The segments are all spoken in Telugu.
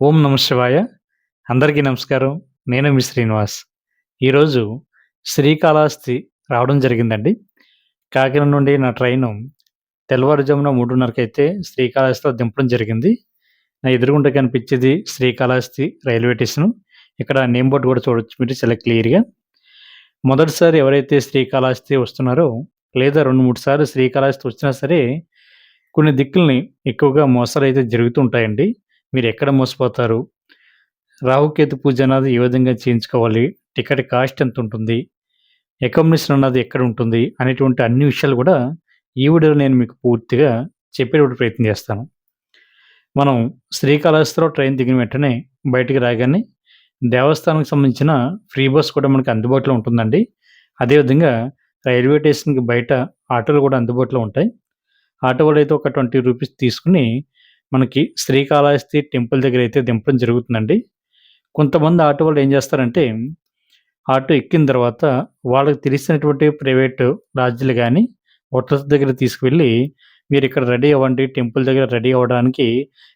ఓం నమ శివాయ. అందరికీ నమస్కారం. నేను మీ శ్రీనివాస్. ఈరోజు శ్రీకాళహస్తి రావడం జరిగిందండి. కాకినాడ నుండి నా ట్రైను తెల్లవారుజామున మూడున్నరకి అయితే శ్రీకాళహస్తిలో దింపడం జరిగింది. నా ఎదురుగుంట కనిపించేది శ్రీకాళహస్తి రైల్వే స్టేషన్. ఇక్కడ నేమ్ బోర్డు కూడా చూడొచ్చు మీరు చాలా క్లియర్గా. మొదటిసారి ఎవరైతే శ్రీకాళహస్తి వస్తున్నారో లేదా రెండు మూడు సార్లు శ్రీకాళహస్తి వచ్చినా సరే కొన్ని దిక్కుల్ని ఎక్కువగా మోసాలు అయితే జరుగుతూ ఉంటాయండి. మీరు ఎక్కడ మోసపోతారు? రాహుకేతు పూజ అన్నది ఏ విధంగా చేయించుకోవాలి? టికెట్ కాస్ట్ ఎంత ఉంటుంది అకామిడేషన్ అన్నది ఎక్కడ ఉంటుంది అనేటువంటి అన్ని విషయాలు కూడా ఈ వీడియోలో నేను మీకు పూర్తిగా చెప్పేటువంటి ప్రయత్నం చేస్తాను. మనం శ్రీకాళహస్తిలో ట్రైన్ దిగిన వెంటనే బయటికి రాగానే దేవస్థానానికి సంబంధించిన ఫ్రీ బస్ కూడా మనకి అందుబాటులో ఉంటుందండి. అదేవిధంగా రైల్వే స్టేషన్కి బయట ఆటోలు కూడా అందుబాటులో ఉంటాయి. ఆటో వాళ్ళు అయితే ఒక ట్వంటీ రూపీస్ తీసుకుని మనకి శ్రీకాళహస్తి టెంపుల్ దగ్గర అయితే దింపడం జరుగుతుందండి. కొంతమంది ఆటో వాళ్ళు ఏం చేస్తారంటే ఆటో ఎక్కిన తర్వాత వాళ్ళకి తెలిసినటువంటి ప్రైవేట్ లాడ్జీలు కానీ హోటల్స్ దగ్గర తీసుకువెళ్ళి మీరు ఇక్కడ రెడీ అవ్వండి టెంపుల్ దగ్గర రెడీ అవ్వడానికి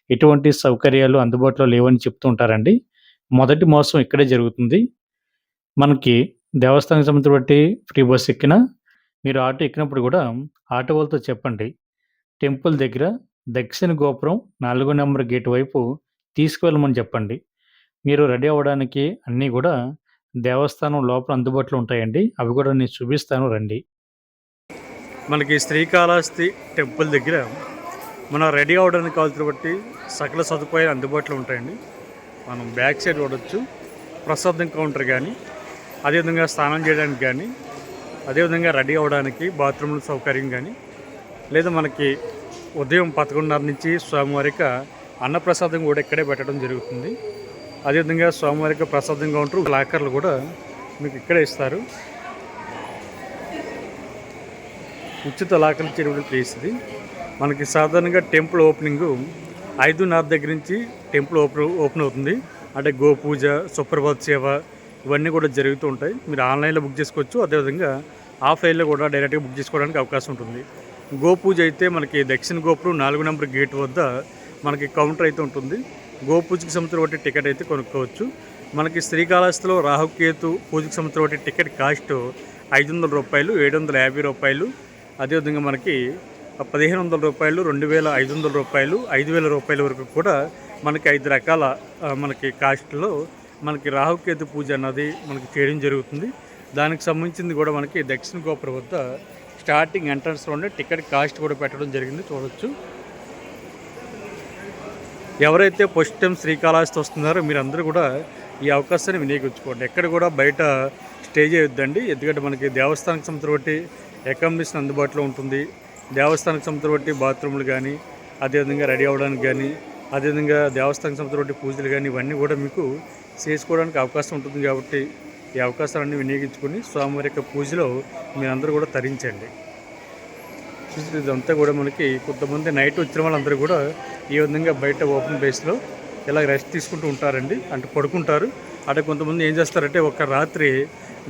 ఎటువంటి సౌకర్యాలు అందుబాటులో లేవని చెప్తూ ఉంటారండి. మొదటి మోసం ఇక్కడే జరుగుతుంది. మనకి దేవస్థానం సంబంధించి బట్టి ఫ్రీ బస్ ఎక్కినా మీరు ఆటో ఎక్కినప్పుడు కూడా ఆటో వాళ్ళతో చెప్పండి. టెంపుల్ దగ్గర దక్షిణ గోపురం నాలుగో నెంబర్ గేట్ వైపు తీసుకువెళ్ళమని చెప్పండి. మీరు రెడీ అవ్వడానికి అన్నీ కూడా దేవస్థానం లోపల అందుబాటులో ఉంటాయండి. అవి కూడా నేను చూపిస్తాను రండి. మనకి శ్రీకాళహస్తి టెంపుల్ దగ్గర మనం రెడీ అవ్వడానికి కావాల్సిన బట్టి సకల సదుపాయాలు అందుబాటులో ఉంటాయండి. మనం బ్యాక్ సైడ్ చూడొచ్చు. ప్రసాదం కౌంటర్ కానీ అదేవిధంగా స్నానం చేయడానికి కానీ అదేవిధంగా రెడీ అవ్వడానికి బాత్రూమ్ల సౌకర్యం కానీ లేదా మనకి ఉదయం పదకొండున్నర నుంచి స్వామివారిక అన్నప్రసాదం కూడా ఇక్కడే పెట్టడం జరుగుతుంది. అదేవిధంగా స్వామివారిక ప్రసాదం కౌంటర్ లాకర్లు కూడా మీకు ఇక్కడే ఇస్తారు. ఉచిత లాకర్లు ఇచ్చేటువంటి ప్లేస్ ఇది. మనకి సాధారణంగా టెంపుల్ ఓపెనింగ్ ఐదున్నర దగ్గర నుంచి టెంపుల్ ఓపెన్ ఓపెన్ అవుతుంది. అంటే గోపూజ సుప్రభాత్ సేవ ఇవన్నీ కూడా జరుగుతూ ఉంటాయి. మీరు ఆన్లైన్లో బుక్ చేసుకోవచ్చు. అదేవిధంగా ఆఫ్లైన్లో కూడా డైరెక్ట్గా బుక్ చేసుకోవడానికి అవకాశం ఉంటుంది. గోపూజ అయితే మనకి దక్షిణ గోపురం నాలుగు నెంబర్ గేట్ వద్ద మనకి కౌంటర్ అయితే ఉంటుంది. గోపూజకి సంబంధించిన ఒకటి టికెట్ అయితే కొనుక్కోవచ్చు. మనకి శ్రీకాళహస్తిలో రాహుకేతు పూజకి సంవత్సరం ఒకటి టికెట్ కాస్ట్ ఐదు వందల రూపాయలు ఏడు వందల యాభై రూపాయలు. అదేవిధంగా మనకి పదిహేను వందల రూపాయలు రెండు వేల ఐదు వందల రూపాయలు ఐదు వేల రూపాయల వరకు కూడా మనకి ఐదు రకాల మనకి కాస్ట్లో మనకి రాహుకేతు పూజ అన్నది మనకి చేయడం జరుగుతుంది. దానికి సంబంధించింది కూడా మనకి దక్షిణ గోపురం వద్ద స్టార్టింగ్ ఎంట్రన్స్లోనే టికెట్ కాస్ట్ కూడా పెట్టడం జరిగింది చూడొచ్చు. ఎవరైతే ఫస్ట్ టైం శ్రీకాళహస్తి వస్తున్నారో మీరందరూ కూడా ఈ అవకాశాన్ని వినియోగించుకోండి. ఎక్కడ కూడా బయట స్టే చేయొద్దండి. ఎందుకంటే మనకి దేవస్థానం సంబంధించిన బట్టి అకామిడేషన్ అందుబాటులో ఉంటుంది. దేవస్థానం సంబంధించిన బట్టి బాత్రూములు కానీ అదేవిధంగా రెడీ అవ్వడానికి కానీ అదేవిధంగా దేవస్థానం సంబంధించిన బట్టి పూజలు కానీ ఇవన్నీ కూడా మీకు చేసుకోవడానికి అవకాశం ఉంటుంది కాబట్టి ఈ అవకాశాలన్నీ వినియోగించుకొని స్వామివారి యొక్క పూజలో మీరందరూ కూడా తరించండి. చూసి ఇదంతా కూడా మనకి కొంతమంది నైట్ వచ్చిన వాళ్ళందరూ కూడా ఈ విధంగా బయట ఓపెన్ ప్లేస్లో ఇలా రెస్ట్ తీసుకుంటూ ఉంటారండి. అంటే పడుకుంటారు. అంటే కొంతమంది ఏం చేస్తారంటే ఒక రాత్రి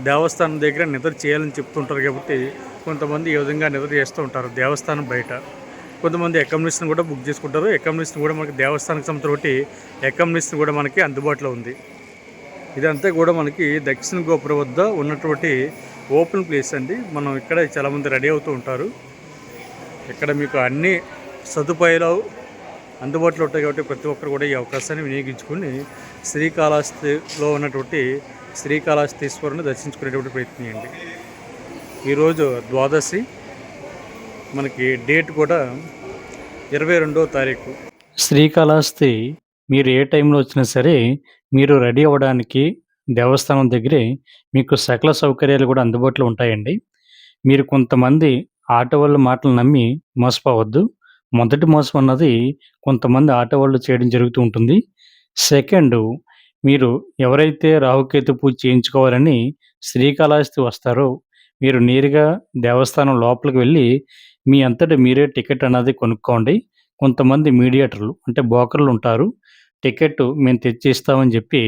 దేవస్థానం దగ్గర నిద్ర చేయాలని చెప్తుంటారు కాబట్టి కొంతమంది ఈ విధంగా నిద్ర చేస్తూ ఉంటారు దేవస్థానం బయట. కొంతమంది అకామిడేషన్ కూడా బుక్ చేసుకుంటారు. అకామిడేషన్ కూడా మనకి దేవస్థానం సంబంధించిన అకామిడేషన్ కూడా మనకి అందుబాటులో ఉంది. ఇదంతా కూడా మనకి దక్షిణ గోపురం వద్ద ఉన్నటువంటి ఓపెన్ ప్లేస్ అండి. మనం ఇక్కడ చాలామంది రెడీ అవుతూ ఉంటారు. ఇక్కడ మీకు అన్ని సదుపాయాలు అందుబాటులో ఉంటాయి కాబట్టి ప్రతి ఒక్కరు కూడా ఈ అవకాశాన్ని వినియోగించుకుని శ్రీకాళహస్తిలో ఉన్నటువంటి శ్రీకాళహస్తీశ్వరుని దర్శించుకునేటువంటి ప్రయత్నం చేయండి. ఈరోజు ద్వాదశి. మనకి డేట్ కూడా ఇరవై రెండవ తారీఖు. శ్రీకాళహస్తి మీరు ఏ టైంలో వచ్చినా సరే మీరు రెడీ అవ్వడానికి దేవస్థానం దగ్గరే మీకు సకల సౌకర్యాలు కూడా అందుబాటులో ఉంటాయండి. మీరు కొంతమంది ఆటో వాళ్ళ మాటలు నమ్మి మోసపోవద్దు. మొదటి మోసం అన్నది కొంతమంది ఆటో వాళ్ళు చేయడం జరుగుతూ ఉంటుంది. సెకండ్ మీరు ఎవరైతే రాహుకేతు పూజ చేయించుకోవాలని శ్రీకాళహస్తి వస్తారో మీరు నేరుగా దేవస్థానం లోపలికి వెళ్ళి మీ అంతటి మీరే టికెట్ అనేది కొనుక్కోండి. కొంతమంది మీడియేటర్లు అంటే బోకర్లు ఉంటారు. టికెట్ మేము తెచ్చి ఇస్తామని చెప్పి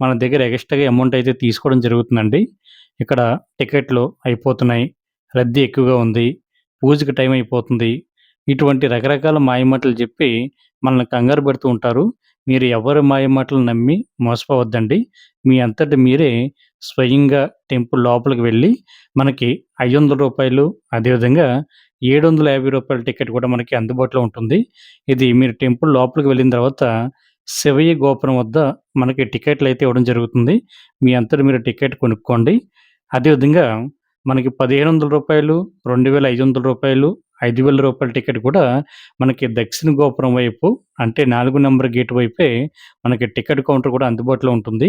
మన దగ్గర ఎక్స్ట్రాగా అమౌంట్ అయితే తీసుకోవడం జరుగుతుందండి. ఇక్కడ టికెట్లు అయిపోతున్నాయి. రద్దీ ఎక్కువగా ఉంది. పూజకి టైం అయిపోతుంది. ఇటువంటి రకరకాల మాయమాటలు చెప్పి మనల్ని కంగారు పెడుతూ ఉంటారు. మీరు ఎవరి మాయమాటలు నమ్మి మోసపోవద్దండి. మీ అంతటి మీరే స్వయంగా టెంపుల్ లోపలికి వెళ్ళి మనకి ఐదు వందల రూపాయలు అదేవిధంగా ఏడు వందల యాభై రూపాయల టికెట్ కూడా మనకి అందుబాటులో ఉంటుంది. ఇది మీరు టెంపుల్ లోపలికి వెళ్ళిన తర్వాత శివయ్య గోపురం వద్ద మనకి టికెట్లు అయితే ఇవ్వడం జరుగుతుంది. మీ అంతట మీరు టికెట్ కొనుక్కోండి. అదేవిధంగా మనకి పదిహేను వందల రూపాయలు రెండు వేల ఐదు వందల రూపాయలు ఐదు వేల రూపాయల టికెట్ కూడా మనకి దక్షిణ గోపురం వైపు అంటే నాలుగు నంబర్ గేట్ వైపే మనకి టికెట్ కౌంటర్ కూడా అందుబాటులో ఉంటుంది.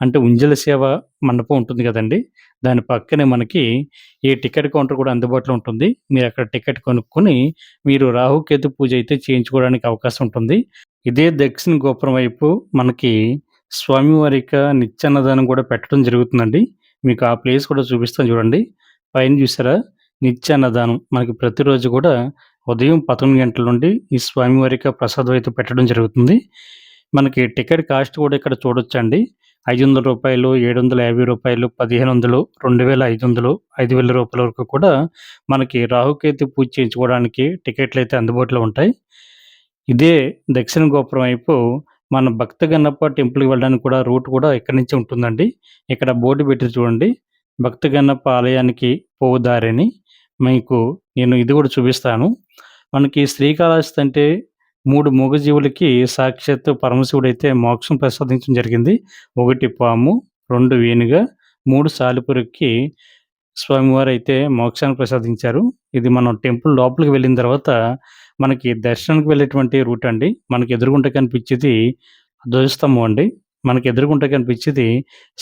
అంటే ఉంజల సేవ మండపం ఉంటుంది కదండి దాని పక్కనే మనకి ఈ టికెట్ కౌంటర్ కూడా అందుబాటులో ఉంటుంది. మీరు అక్కడ టికెట్ కొనుక్కొని మీరు రాహుకేతు పూజ అయితే చేయించుకోవడానికి అవకాశం ఉంటుంది. ఇదే దక్షిణ గోపురం వైపు మనకి స్వామివారి యొక్క నిత్యాన్నదానం కూడా పెట్టడం జరుగుతుందండి. మీకు ఆ ప్లేస్ కూడా చూపిస్తాను చూడండి. పైన చూసారా? నిత్యాన్నదానం మనకి ప్రతిరోజు కూడా ఉదయం 11 గంటల నుండి ఈ స్వామివారి యొక్క ప్రసాదం అయితే పెట్టడం జరుగుతుంది. మనకి టికెట్ కాస్ట్ కూడా ఇక్కడ చూడొచ్చండి. రూ. 500, రూ. 750, 1500, 2500, 5000 వరకు కూడా మనకి రాహుకేతు పూజ చేయించుకోవడానికి టికెట్లు అయితే అందుబాటులో ఉంటాయి. ఇదే దక్షిణ గోపురం వైపు మన భక్త గన్నప్ప టెంపుల్‌కి వెళ్ళడానికి కూడా రూట్ కూడా ఇక్కడి నుంచి ఉంటుందండి. ఇక్కడ బోర్డు పెట్టి చూడండి. భక్త ఆలయానికి పోవు దారిని మీకు నేను ఇది కూడా చూపిస్తాను. మనకి శ్రీకాళహస్తి అంటే మూడు మూగజీవులకి సాక్షాత్తు అయితే మోక్షం ప్రసాదించడం జరిగింది. ఒకటి పాము, రెండు వేణుగా మూడు సాలిపురికి స్వామివారు అయితే మోక్షాన్ని ప్రసాదించారు. ఇది మనం టెంపుల్ లోపలికి వెళ్ళిన తర్వాత మనకి దర్శనానికి వెళ్ళేటువంటి రూట్ అండి. మనకి ఎదురుగుంట కనిపించేది ధ్వజస్తంభం అండి. మనకి ఎదుర్కొంటే కనిపించేది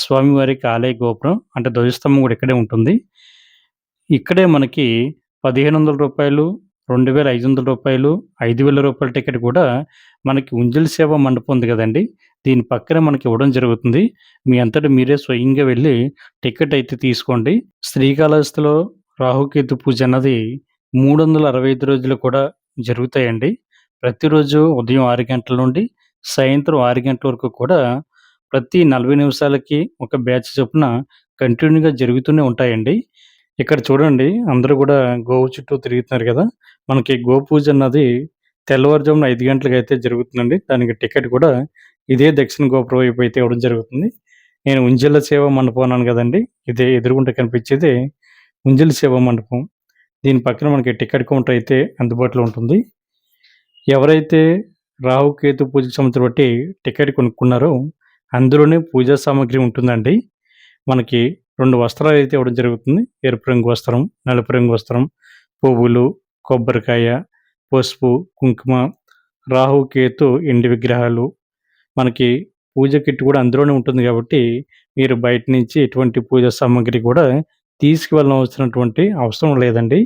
స్వామివారి ఆలయ గోపురం. అంటే ధ్వజస్తంభం కూడా ఇక్కడే ఉంటుంది. ఇక్కడే మనకి పదిహేను వందల రూపాయలు రెండు వేల ఐదు వందల రూపాయలు ఐదు వేల రూపాయల టికెట్ కూడా మనకి ఉంజల్ సేవ మండపం ఉంది కదండి దీని పక్కనే మనకి ఇవ్వడం జరుగుతుంది. మీ అంతటి మీరే స్వయంగా వెళ్ళి టికెట్ అయితే తీసుకోండి. శ్రీకాళహస్తిలో రాహుకేతు పూజ అన్నది 365 రోజులు కూడా జరుగుతాయండి. ప్రతిరోజు ఉదయం ఆరు గంటల నుండి సాయంత్రం ఆరు గంటల వరకు కూడా ప్రతి 40 నిమిషాలకి ఒక బ్యాచ్ చొప్పున కంటిన్యూగా జరుగుతూనే ఉంటాయండి. ఇక్కడ చూడండి అందరూ కూడా గోవు చుట్టూ తిరుగుతున్నారు కదా మనకి గోపూజ అన్నది తెల్లవారుజామున ఐదు గంటలకు అయితే జరుగుతుందండి. దానికి టికెట్ కూడా ఇదే దక్షిణ గోపురం వైపు అయితే ఇవ్వడం జరుగుతుంది. నేను ఉంజల సేవ మండపం అన్నాను కదండి ఇదే ఎదురుగుంట కనిపించేదే ఉంజల సేవ మండపం. దీని పక్కన మనకి టికెట్ కౌంటర్ అయితే అందుబాటులో ఉంటుంది. ఎవరైతే రాహుకేతు పూజకు సంబంధించిన బట్టి టికెట్ కొనుక్కున్నారో అందులోనే పూజా సామాగ్రి ఉంటుందండి. మనకి రెండు వస్త్రాలు అయితే ఇవ్వడం జరుగుతుంది. ఎరుపు రంగు వస్త్రం, నలుపు రంగు వస్త్రం, పువ్వులు, కొబ్బరికాయ, పసుపు, కుంకుమ, రాహు కేతు ఎండి విగ్రహాలు మనకి పూజ కిట్ కూడా అందులోనే ఉంటుంది కాబట్టి మీరు బయట నుంచి ఎటువంటి పూజా సామాగ్రి కూడా తీసుకువెళ్ళవలసినటువంటి అవసరం లేదండి.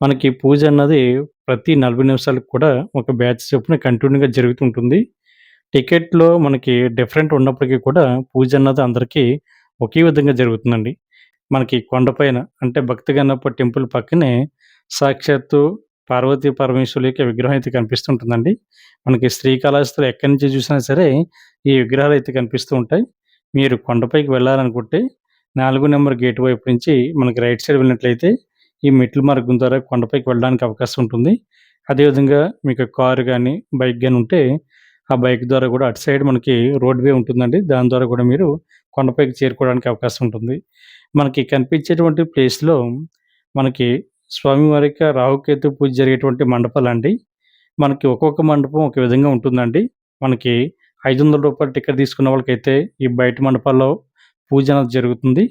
మనకి పూజ అన్నది ప్రతి 40 నిమిషాలకు కూడా ఒక బ్యాచ్ చొప్పున కంటిన్యూగా జరుగుతుంటుంది టికెట్‌లో మనకి డిఫరెంట్ ఉన్నప్పటికీ కూడా పూజ అన్నది అందరికీ ఒకే విధంగా జరుగుతుందండి. మనకి కొండపైన అంటే భక్తి గన్నప్ప టెంపుల్ పక్కనే సాక్షాత్తు పార్వతీ పరమేశ్వరుల యొక్క విగ్రహం అయితే కనిపిస్తూ ఉంటుందండి. మనకి శ్రీకాళహస్తిలో ఎక్కడి నుంచి చూసినా సరే ఈ విగ్రహాలు అయితే కనిపిస్తూ ఉంటాయి. మీరు కొండపైకి వెళ్ళాలనుకుంటే నాలుగు నెంబర్ గేట్ వైపు నుంచి మనకి రైట్ సైడ్ వెళ్ళినట్లయితే ఈ మెట్ల మార్గం ద్వారా కొండపైకి వెళ్ళడానికి అవకాశం ఉంటుంది. అదేవిధంగా మీకు కారు కానీ బైక్ కానీ ఉంటే ఆ బైక్ ద్వారా కూడా అటు సైడ్ మనకి రోడ్ వే ఉంటుందండి. దాని ద్వారా కూడా మీరు కొండపైకి చేరుకోవడానికి అవకాశం ఉంటుంది. మనకి కనిపించేటువంటి ప్లేస్‌లో మనకి స్వామివారికి రాహుకేతు పూజ జరిగేటువంటి మండపాలు అండి మనకి ఒక్కొక్క మండపం ఒక విధంగా ఉంటుందండి. మనకి ఐదు వందల రూపాయలు టికెట్ తీసుకున్న వాళ్ళకైతే ఈ బయట మండపాల్లో పూజ అనేది జరుగుతుంది.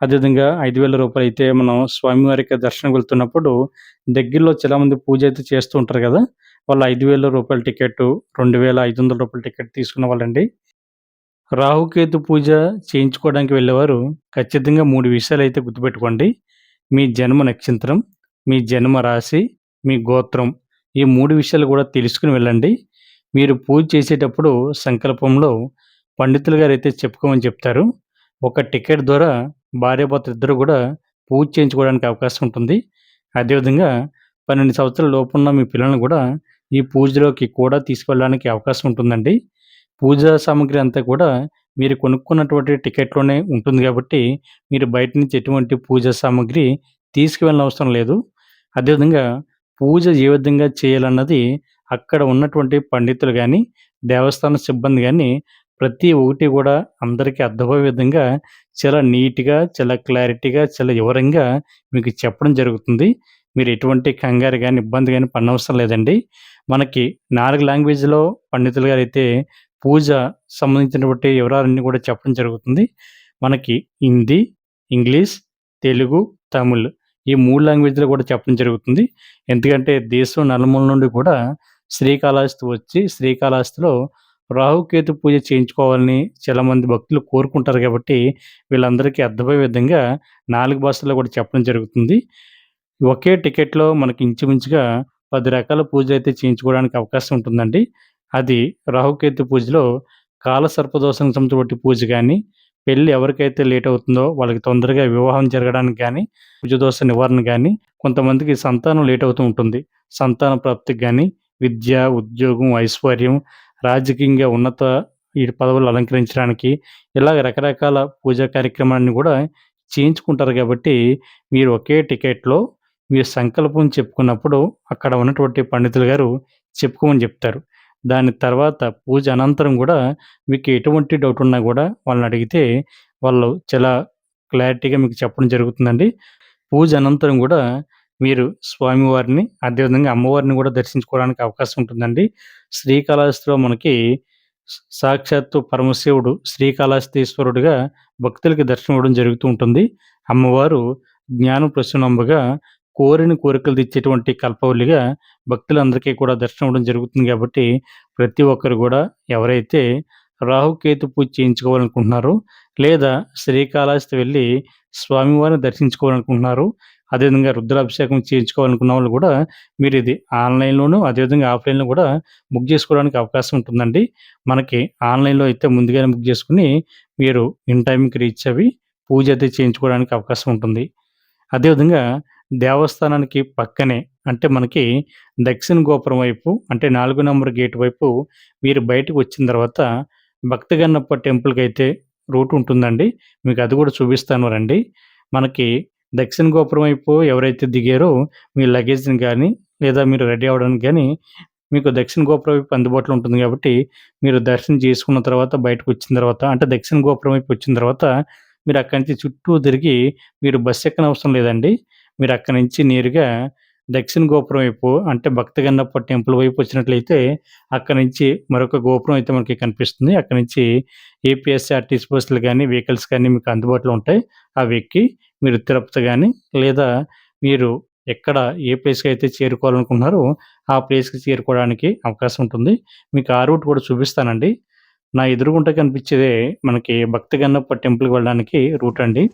అదేవిధంగా రూ. 5000 అయితే మనం స్వామివారికి దర్శనం వెళ్తున్నప్పుడు దగ్గరలో చాలామంది పూజ అయితే చేస్తూ ఉంటారు కదా వాళ్ళు రూ. 5000 టికెట్టు, రూ. 2500 టికెట్ తీసుకున్న వాళ్ళండి. రాహుకేతు పూజ చేయించుకోవడానికి వెళ్ళేవారు ఖచ్చితంగా మూడు విషయాలు అయితే గుర్తుపెట్టుకోండి. మీ జన్మ నక్షత్రం, మీ జన్మ రాశి, మీ గోత్రం. ఈ మూడు విషయాలు కూడా తెలుసుకుని వెళ్ళండి. మీరు పూజ చేసేటప్పుడు సంకల్పంలో పండితులు గారు అయితే చెప్పుకోమని చెప్తారు. ఒక టికెట్ ద్వారా భార్యాభర్త ఇద్దరు కూడా పూజ చేయించుకోవడానికి అవకాశం ఉంటుంది. అదేవిధంగా 12 సంవత్సరాల లోపున్న మీ పిల్లల్ని కూడా ఈ పూజలోకి కూడా తీసుకెళ్ళడానికి అవకాశం ఉంటుందండి. పూజా సామాగ్రి అంతా కూడా మీరు కొనుక్కున్నటువంటి టికెట్‌లోనే ఉంటుంది కాబట్టి మీరు బయట నుంచి ఎటువంటి పూజా సామాగ్రి తీసుకువెళ్ళనవసరం లేదు. అదేవిధంగా పూజ ఏ విధంగా చేయాలన్నది అక్కడ ఉన్నటువంటి పండితులు కానీ దేవస్థాన సిబ్బంది కానీ ప్రతి ఒక్కటి కూడా అందరికీ అర్థమయ్యే విధంగా చాలా నీట్‌గా, చాలా క్లారిటీగా, చాలా వివరంగా మీకు చెప్పడం జరుగుతుంది. మీరు ఎటువంటి కంగారు కానీ ఇబ్బంది కానీ పడనవసరం లేదండి. మనకి నాలుగు లాంగ్వేజ్‌లో పండితులు గారు అయితే పూజ సంబంధించినటువంటి వివరాలన్నీ కూడా చెప్పడం జరుగుతుంది. మనకి హిందీ, ఇంగ్లీష్, తెలుగు, తమిళ్ ఈ మూడు లాంగ్వేజ్‌లో కూడా చెప్పడం జరుగుతుంది. ఎందుకంటే దేశం నలుమూల నుండి కూడా శ్రీకాళహస్తి వచ్చి శ్రీకాళహస్తిలో రాహుకేతు పూజ చేయించుకోవాలని చాలామంది భక్తులు కోరుకుంటారు కాబట్టి వీళ్ళందరికీ అర్థమయ్యే విధంగా నాలుగు భాషల్లో కూడా చెప్పడం జరుగుతుంది. ఒకే టికెట్‌లో మనకి ఇంచుమించుగా పది రకాల పూజలు అయితే చేయించుకోవడానికి అవకాశం ఉంటుందండి. అది రాహుకేతు పూజలో కాలసర్పదోషానికి సంబంధించినటువంటి పూజ కానీ పెళ్ళి ఎవరికైతే లేట్ అవుతుందో వాళ్ళకి తొందరగా వివాహం జరగడానికి కానీ దోష నివారణ కానీ కొంతమందికి సంతానం లేట్ అవుతూ ఉంటుంది. సంతాన ప్రాప్తికి కానీ విద్య, ఉద్యోగం, ఐశ్వర్యం, రాజకీయంగా ఉన్నత ఈ పదవులు అలంకరించడానికి ఇలాగ రకరకాల పూజా కార్యక్రమాన్ని కూడా చేయించుకుంటారు కాబట్టి మీరు ఒకే టికెట్‌లో మీ సంకల్పం చెప్పుకున్నప్పుడు అక్కడ ఉన్నటువంటి పండితులు గారు చెప్పుకోమని చెప్తారు. దాని తర్వాత పూజ అనంతరం కూడా మీకు ఎటువంటి డౌట్ ఉన్నా కూడా వాళ్ళని అడిగితే వాళ్ళు చాలా క్లారిటీగా మీకు చెప్పడం జరుగుతుందండి. పూజ అనంతరం కూడా మీరు స్వామివారిని అదేవిధంగా అమ్మవారిని కూడా దర్శించుకోవడానికి అవకాశం ఉంటుందండి. శ్రీకాళహస్తిలో మనకి సాక్షాత్తు పరమశివుడు శ్రీకాళహస్తీశ్వరుడుగా భక్తులకి దర్శనం ఇవ్వడం జరుగుతూ ఉంటుంది. అమ్మవారు జ్ఞాన ప్రసూనంబగా కోరిన కోరికలు తెచ్చేటువంటి కల్పవల్లిగా భక్తులందరికీ కూడా దర్శనం ఇవ్వడం జరుగుతుంది కాబట్టి ప్రతి ఒక్కరు కూడా ఎవరైతే రాహుకేతు పూజ చేయించుకోవాలనుకుంటున్నారో లేదా శ్రీకాళహస్తి వెళ్ళి స్వామివారిని దర్శించుకోవాలనుకుంటున్నారు అదేవిధంగా రుద్రాభిషేకం చేయించుకోవాలనుకున్న వాళ్ళు కూడా మీరు ఇది ఆన్‌లైన్‌లోను అదేవిధంగా ఆఫ్‌లైన్‌లో కూడా బుక్ చేసుకోవడానికి అవకాశం ఉంటుందండి. మనకి ఆన్‌లైన్‌లో అయితే ముందుగానే బుక్ చేసుకుని మీరు ఇన్ టైంకి రీచ్ అవి పూజ అయితే చేయించుకోవడానికి అవకాశం ఉంటుంది. అదేవిధంగా దేవస్థానానికి పక్కనే అంటే మనకి దక్షిణ గోపురం వైపు అంటే నాలుగు నంబర్ గేట్ వైపు మీరు బయటకు వచ్చిన తర్వాత భక్తగన్నప్ప అయితే రూట్ ఉంటుందండి. మీకు అది కూడా చూపిస్తాను రండి. మనకి దక్షిణ గోపురం వైపు ఎవరైతే దిగారో మీ లగేజ్‌ని కానీ లేదా మీరు రెడీ అవ్వడానికి కానీ మీకు దక్షిణ గోపురం వైపు అందుబాటులో ఉంటుంది కాబట్టి మీరు దర్శనం చేసుకున్న తర్వాత బయటకు వచ్చిన తర్వాత అంటే దక్షిణ గోపురం వైపు వచ్చిన తర్వాత మీరు అక్కడి నుంచి చుట్టూ తిరిగి మీరు బస్ ఎక్కనవసరం లేదండి. మీరు అక్కడి నుంచి నేరుగా దక్షిణ గోపురం వైపు అంటే భక్తగన్నప్ప టెంపుల్ వైపు వచ్చినట్లయితే అక్కడి నుంచి మరొక గోపురం అయితే మనకి కనిపిస్తుంది. అక్కడి నుంచి ఏపీఎస్ఆర్‌టీసీ బస్సులు కానీ వెహికల్స్ కానీ మీకు అందుబాటులో ఉంటాయి. అవి ఎక్కి మీరు తిరుపతి కానీ లేదా మీరు ఎక్కడ ఏ ప్లేస్‌కి అయితే చేరుకోవాలనుకుంటున్నారో ఆ ప్లేస్‌కి చేరుకోవడానికి అవకాశం ఉంటుంది. మీకు ఆ రూట్ కూడా చూపిస్తానండి. నా ఎదురుగుంట కనిపించేదే మనకి భక్తగన్నప్ప టెంపుల్‌కి వెళ్ళడానికి రూట్ అండి.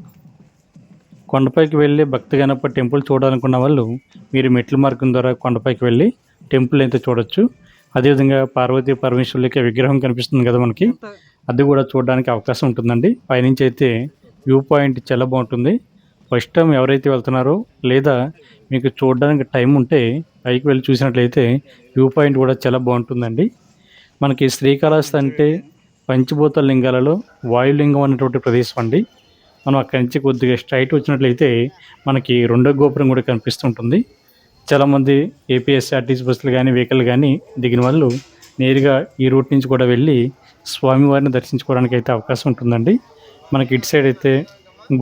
కొండపైకి వెళ్ళి భక్తగన్నప్ప టెంపుల్ చూడాలనుకున్న వాళ్ళు మీరు మెట్ల మార్గం ద్వారా కొండపైకి వెళ్ళి టెంపుల్ అయితే చూడొచ్చు. అదేవిధంగా పార్వతీ పరమేశ్వరుల యొక్క విగ్రహం కనిపిస్తుంది కదా మనకి. అది కూడా చూడడానికి అవకాశం ఉంటుందండి. పైనుంచి అయితే వ్యూ పాయింట్ చాలా బాగుంటుంది ఫస్ట్ టైం ఎవరైతే వెళ్తున్నారో లేదా మీకు చూడడానికి టైం ఉంటే పైకి వెళ్ళి చూసినట్లయితే వ్యూ పాయింట్ కూడా చాలా బాగుంటుందండి మనకి శ్రీకాళహస్తి అంటే పంచభూత లింగాలలో వాయులింగం అనేటువంటి ప్రదేశం అండి. మనం అక్కడి నుంచి కొద్దిగా స్ట్రైట్ వచ్చినట్లయితే మనకి రెండో గోపురం కూడా కనిపిస్తుంటుంది. చాలామంది ఏపీఎస్ఆర్‌టీసీ బస్సులు కానీ వెహికల్ కానీ దిగిన వాళ్ళు నేరుగా ఈ రూట్ నుంచి కూడా వెళ్ళి స్వామివారిని దర్శించుకోవడానికి అయితే అవకాశం ఉంటుందండి. మనకి ఇటు సైడ్ అయితే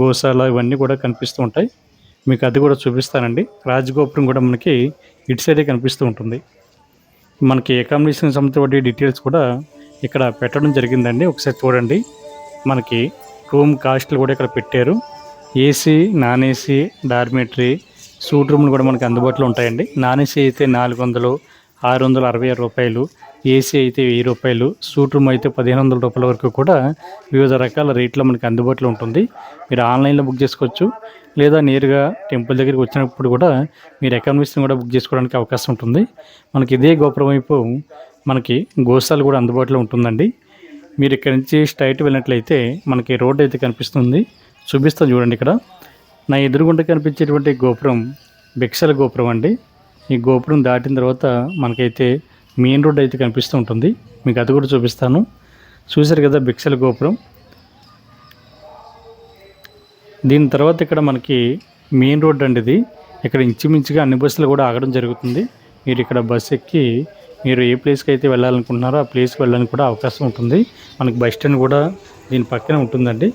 గోశాల ఇవన్నీ కూడా కనిపిస్తూ ఉంటాయి. మీకు అది కూడా చూపిస్తానండి. రాజగోపురం కూడా మనకి ఇటు సైడే కనిపిస్తూ ఉంటుంది. మనకి అకామిడేషన్ సంబంధించిన డీటెయిల్స్ కూడా ఇక్కడ పెట్టడం జరిగిందండి. ఒకసారి చూడండి. మనకి రూమ్ కాస్ట్‌లు కూడా ఇక్కడ పెట్టారు. AC, non AC, dormitory suite రూమ్‌లు కూడా మనకి అందుబాటులో ఉంటాయండి. నాన్ ఏసీ అయితే 400, 666 రూపాయలు. ఏసీ అయితే వెయ్యి రూపాయలు సూట్ రూమ్ అయితే పదిహేను వందల రూపాయల వరకు కూడా వివిధ రకాల రేట్‌లో మనకి అందుబాటులో ఉంటుంది. మీరు ఆన్‌లైన్‌లో బుక్ చేసుకోవచ్చు. లేదా నేరుగా టెంపుల్ దగ్గరికి వచ్చినప్పుడు కూడా మీరు ఎకానమీస్ని కూడా బుక్ చేసుకోవడానికి అవకాశం ఉంటుంది. మనకి ఇదే గోపురం వైపు మనకి గోశాల కూడా అందుబాటులో ఉంటుందండి. మీరు ఇక్కడి నుంచి స్ట్రైట్ వెళ్ళినట్లయితే మనకి రోడ్ అయితే కనిపిస్తుంది. చూపిస్తాను చూడండి ఇక్కడ. నా ఎదురుగుండా కనిపించేటువంటి గోపురం భిక్షల గోపురం అండి. ఈ గోపురం దాటిన తర్వాత మనకైతే మెయిన్ రోడ్ అయితే కనిపిస్తూ ఉంటుంది. మీకు అది కూడా చూపిస్తాను. చూశారు కదా భిక్షల గోపురం. దీని తర్వాత ఇక్కడ మనకి మెయిన్ రోడ్ అండి ఇది. ఇక్కడ ఇంచుమించుగా అన్ని బస్సులు కూడా ఆగడం జరుగుతుంది. మీరు ఇక్కడ బస్సు ఎక్కి మీరు ఏ ప్లేస్కి అయితే వెళ్ళాలనుకుంటున్నారో ఆ ప్లేస్కి వెళ్ళడానికి కూడా అవకాశం ఉంటుంది. మనకి బస్ స్టాండ్ కూడా దీని పక్కనే ఉంటుందండి.